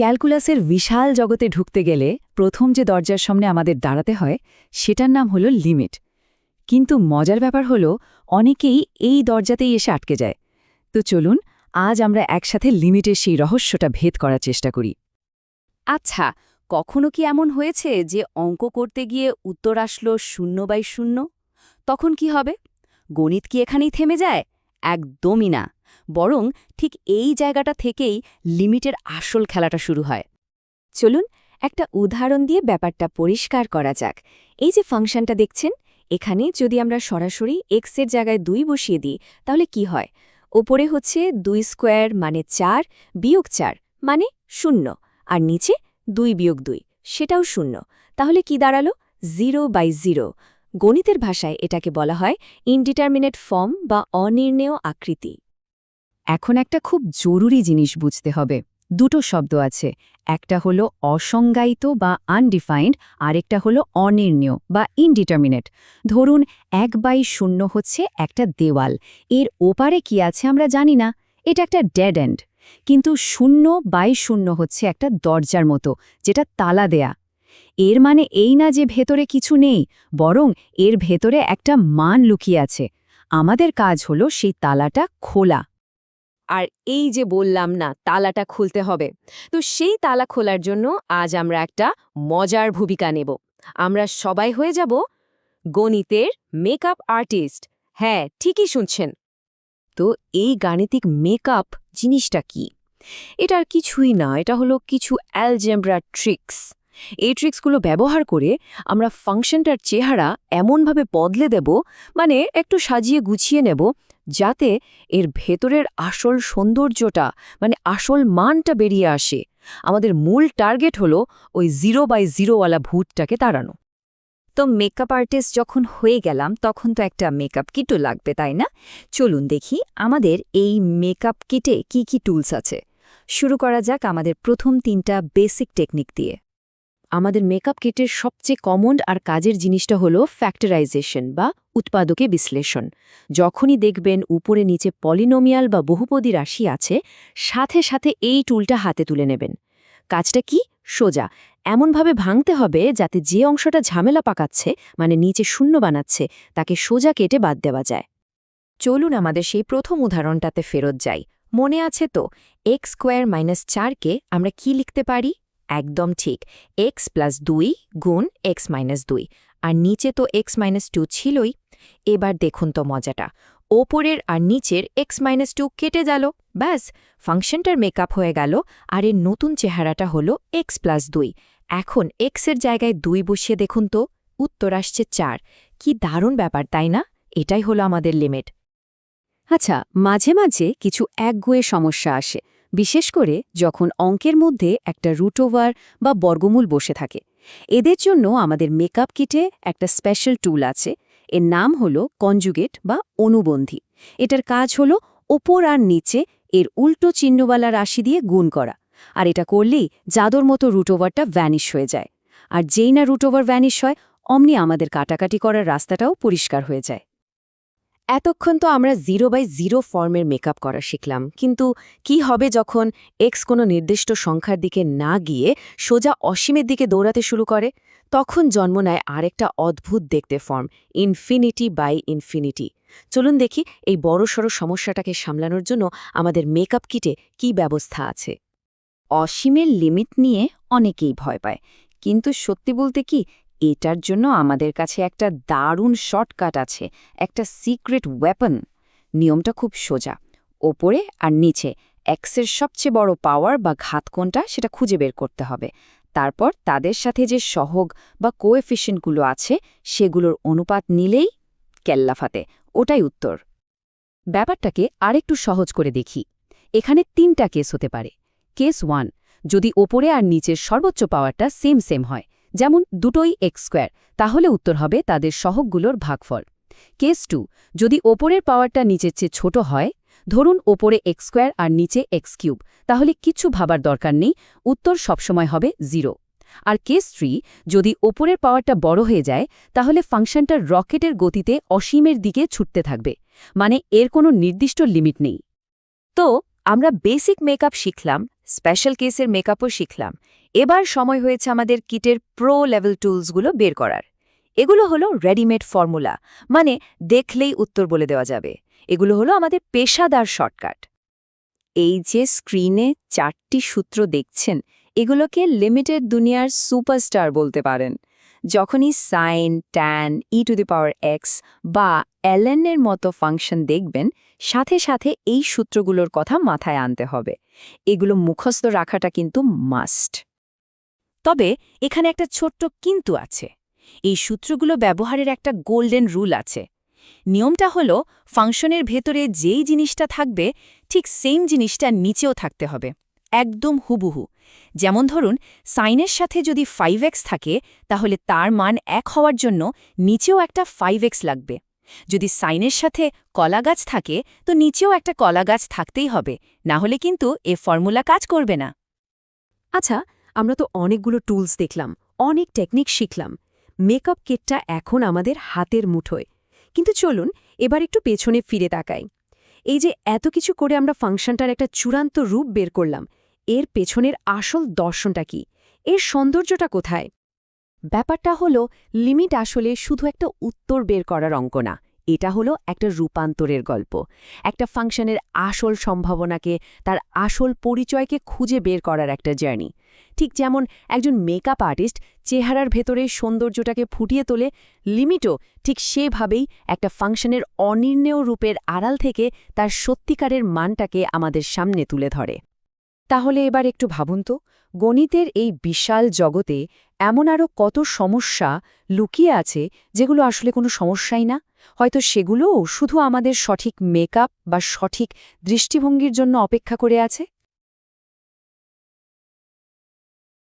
ক্যালকুলাসের বিশাল জগতে ঢুকতে গেলে প্রথম যে দরজার সামনে আমাদের দাঁড়াতে হয়, সেটার নাম হলো লিমিট। কিন্তু মজার ব্যাপার হলো, অনেকেই এই দরজাতেই এসে আটকে যায়। তো চলুন, আজ আমরা একসাথে লিমিটের সেই রহস্যটা ভেদ করার চেষ্টা করি। আচ্ছা কখনো কি এমন হয়েছে যে অঙ্ক করতে গিয়ে উত্তর আসলো শূন্য বাই শূন্য? তখন কি হবে? গণিত কি এখানেই থেমে যায়? একদমই না। বরং ঠিক এই জায়গাটা থেকেই লিমিটের আসল খেলাটা শুরু হয়। চলুন একটা উদাহরণ দিয়ে ব্যাপারটা পরিষ্কার করা যাক। এই যে ফাংশনটা দেখছেন, এখানে যদি আমরা সরাসরি এক্সের জায়গায় দুই বসিয়ে দিই, তাহলে কি হয়? ওপরে হচ্ছে দুই স্কোয়ার মানে চার বিয়োগ চার মানে শূন্য আর নিচে দুই বিয়োগ দুই সেটাও শূন্য। তাহলে কি দাঁড়াল? Zero by zero. গণিতের ভাষায় এটাকে বলা হয় ইনডিটারমিনেট ফর্ম বা অনির্ণেয় আকৃতি। এখন একটা খুব জরুরি জিনিস বুঝতে হবে। দুটো শব্দ আছে। একটা হলো অসংজ্ঞায়িত বা আনডিফাইন্ড আরেকটা হলো অনির্ণীয় বা ইনডিটারমিনেট ধরুন, এক বাই শূন্য হচ্ছে একটা দেওয়াল। এর ওপারে কি আছে আমরা জানি না। এটা একটা ডেড এন্ড কিন্তু শূন্য বাই শূন্য হচ্ছে একটা দরজার মতো, যেটা তালা দেয়া। এর মানে এই না যে ভেতরে কিছু নেই, বরং এর ভেতরে একটা মান লুকিয়ে আছে। আমাদের কাজ হলো সেই তালাটা খোলা। আর এই যে বললাম না, তালাটা খুলতে হবে। তো সেই তালা খোলার জন্য আজ আমরা একটা মজার ভূমিকা নেব। আমরা সবাই হয়ে যাব গণিতের মেকআপ আর্টিস্ট। হ্যাঁ ঠিকই শুনছেন। তো এই গাণিতিক মেকআপ জিনিসটা কি? এটার কিছুই না, এটা হলো কিছু অ্যালজেব্রা ট্রিক্স এই ট্রিক্সগুলো ব্যবহার করে আমরা ফাংশনটার চেহারা এমনভাবে বদলে দেব মানে একটু সাজিয়ে গুছিয়ে নেব যাতে এর ভেতরের আসল সৌন্দর্যটা মানে আসল মানটা বেরিয়ে আসে। আমাদের মূল টার্গেট হলো ওই জিরো বাই জিরোওয়ালা ভূতটাকে তাড়ানো। তো মেকআপ আর্টিস্ট যখন হয়ে গেলাম, তখন তো একটা মেকআপ কিটও লাগবে, তাই না? চলুন দেখি আমাদের এই মেকআপ কিটে কি কি টুলস আছে। শুরু করা যাক আমাদের প্রথম তিনটা বেসিক টেকনিক দিয়ে। আমাদের মেকআপ কিটের সবচেয়ে কমন আর কাজের জিনিসটা হলো ফ্যাক্টরাইজেশন বা উৎপাদকে বিশ্লেষণ। যখনই দেখবেন উপরে নিচে পলিনোমিয়াল বা বহুপদী রাশি আছে, সাথে সাথে এই টুলটা হাতে তুলে নেবেন। কাজটা কি? সোজা। এমনভাবে ভাঙতে হবে যাতে যে অংশটা ঝামেলা পাকাচ্ছে মানে নিচে শূন্য বানাচ্ছে, তাকে সোজা কেটে বাদ দেওয়া যায়। চলুন আমাদের সেই প্রথম উদাহরণটাতে ফেরত যাই। মনে আছে তো এক্স স্কোয়ার মাইনাস চারকে আমরা কি লিখতে পারি? একদম ঠিক এক্স প্লাস দুই গুণ এক্স মাইনাস দুই। আর নিচে তো এক্স মাইনাস টু ছিলই। এবার দেখুন তো মজাটা। ওপরের আর নিচের এক্স মাইনাস টু কেটে গেল, ব্যাস। ফাংশনটার মেকআপ হয়ে গেল, আর এর নতুন চেহারাটা হলো এক্স প্লাস দুই। এখন এক্সের জায়গায় দুই বসিয়ে দেখুন তো, উত্তর আসছে চার। কি দারুণ ব্যাপার, তাই না? এটাই হলো আমাদের লিমিট আচ্ছা মাঝে মাঝে কিছু একগুয়ে সমস্যা আসে। বিশেষ করে যখন অঙ্কের মধ্যে একটা রুটোভার বা বর্গমূল বসে থাকে। এদের জন্য আমাদের মেকআপ কিটে একটা স্পেশাল টুল আছে। এর নাম হল কনজুগেট বা অনুবন্ধী। এটার কাজ হল ওপর আর নিচে এর উল্টো চিহ্নওয়ালা রাশি দিয়ে গুণ করা। আর এটা করলেই জাদর মতো রুটোভারটা ভ্যানিশ হয়ে যায়। আর যেই না রুটোভার ভ্যানিশ হয়, অমনি আমাদের কাটাকাটি করার রাস্তাটাও পরিষ্কার হয়ে যায়। এতক্ষণ তো আমরা জিরো বাই জিরো ফর্মের মেকআপ করা শিখলাম, কিন্তু কি হবে যখন এক্স কোনো নির্দিষ্ট সংখ্যার দিকে না গিয়ে সোজা অসীমের দিকে দৌড়াতে শুরু করে? তখন জন্ম নেয় আরেকটা অদ্ভুত দেখতে ফর্ম, ইনফিনিটি বাই ইনফিনিটি। চলুন দেখি এই বড়সড় সমস্যাটাকে সামলানোর জন্য আমাদের মেকআপ কিটে কি ব্যবস্থা আছে। অসীমের লিমিট নিয়ে অনেকেই ভয় পায়, কিন্তু সত্যি বলতে কি এটার জন্য আমাদের কাছে একটা দারুণ শর্টকাট আছে, একটা সিক্রেট ওয়েপন। নিয়মটা খুব সোজা। ওপরে আর নিচে, এক্সের সবচেয়ে বড় পাওয়ার বা ঘাত কোনটা সেটা খুঁজে বের করতে হবে। তারপর তাদের সাথে যে সহগ বা কোএফিশিয়েন্টগুলো আছে, সেগুলোর অনুপাত নিলেই কেল্লাফাতে ওটাই উত্তর। ব্যাপারটাকে আরেকটু সহজ করে দেখি। এখানে তিনটা কেস হতে পারে। কেস ওয়ান, যদি ওপরে আর নিচের সর্বোচ্চ পাওয়ারটা সেম সেম হয় যেমন দুটোই এক্স স্কোয়ার, তাহলে উত্তর হবে তাদের সহগগুলোর ভাগফল। কেস টু, যদি ওপরের পাওয়ারটা নিচের চেয়ে ছোট হয়, ধরুন ওপরে এক্স স্কোয়ার আর নিচে এক্স কিউব, তাহলে কিছু ভাবার দরকার নেই, উত্তর সবসময় হবে জিরো। আর কেস থ্রি, যদি ওপরের পাওয়ারটা বড় হয়ে যায়, তাহলে ফাংশনটার রকেটের গতিতে অসীমের দিকে ছুটতে থাকবে মানে এর কোনো নির্দিষ্ট লিমিট নেই। তো, আমরা বেসিক মেকআপ শিখলাম, স্পেশাল কেসের মেকআপও শিখলাম এবার সময় হয়েছে আমাদের কিটের প্রো লেভেল টুলসগুলো বের করার। এগুলো হলো রেডিমেড ফর্মুলা মানে দেখলেই উত্তর বলে দেওয়া যাবে। এগুলো হলো আমাদের পেশাদার শর্টকাট। এই যে স্ক্রিনে চারটি সূত্র দেখছেন, এগুলোকে লিমিটেড দুনিয়ার সুপারস্টার বলতে পারেন। যখনই sine, tan e to the power x বা এলএন এর মতো ফাংশন দেখবেন, সাথে সাথে এই সূত্রগুলোর কথা মাথায় আনতে হবে। এগুলো মুখস্থ রাখাটা কিন্তু মাস্ট। তবে এখানে একটা ছোট্ট কিন্তু আছে। এই সূত্রগুলো ব্যবহারের একটা গোল্ডেন রুল আছে। নিয়মটা হলো, ফাংশনের ভেতরে যেই জিনিসটা থাকবে, ঠিক সেম জিনিসটা নিচেও থাকতে হবে। একদম হুবুহু। যেমন ধরুন, সাইনের সাথে যদি ফাইভ থাকে, তাহলে তার মান এক হওয়ার জন্য নিচেও একটা ফাইভ লাগবে। যদি সাইনের সাথে কলা গাছ থাকে, তো নিচেও একটা কলা গাছ থাকতেই হবে। না হলে কিন্তু এ ফর্মুলা কাজ করবে না। আচ্ছা আমরা তো অনেকগুলো টুলস দেখলাম, অনেক টেকনিক শিখলাম। মেকআপ কিটটা এখন আমাদের হাতের মুঠোয়। কিন্তু চলুন, এবার একটু পেছনে ফিরে তাকাই। এই যে এত কিছু করে আমরা ফাংশনটার একটা চূড়ান্ত রূপ বের করলাম, এর পেছনের আসল দর্শনটা কি? এর সৌন্দর্যটা কোথায়? ব্যাপারটা হলো লিমিট আসলে শুধু একটা উত্তর বের করার অঙ্ক না। এটা হলো একটা রূপান্তরের গল্প। একটা ফাংশনের আসল সম্ভাবনাকে, তার আসল পরিচয়কে খুঁজে বের করার একটা জার্নি। ঠিক যেমন একজন মেকআপ আর্টিস্ট চেহারার ভেতরে সৌন্দর্যটাকে ফুটিয়ে তোলে লিমিটও ঠিক সেভাবেই একটা ফাংশনের অনির্ণেয় রূপের আড়াল থেকে তার সত্যিকারের মানটাকে আমাদের সামনে তুলে ধরে। তাহলে এবার একটু ভাবুন তো, গণিতের এই বিশাল জগতে এমন আরও কত সমস্যা লুকিয়ে আছে যেগুলো আসলে কোনো সমস্যাই না? হয়তো সেগুলোও শুধু আমাদের সঠিক মেকআপ বা সঠিক দৃষ্টিভঙ্গির জন্য অপেক্ষা করে আছে?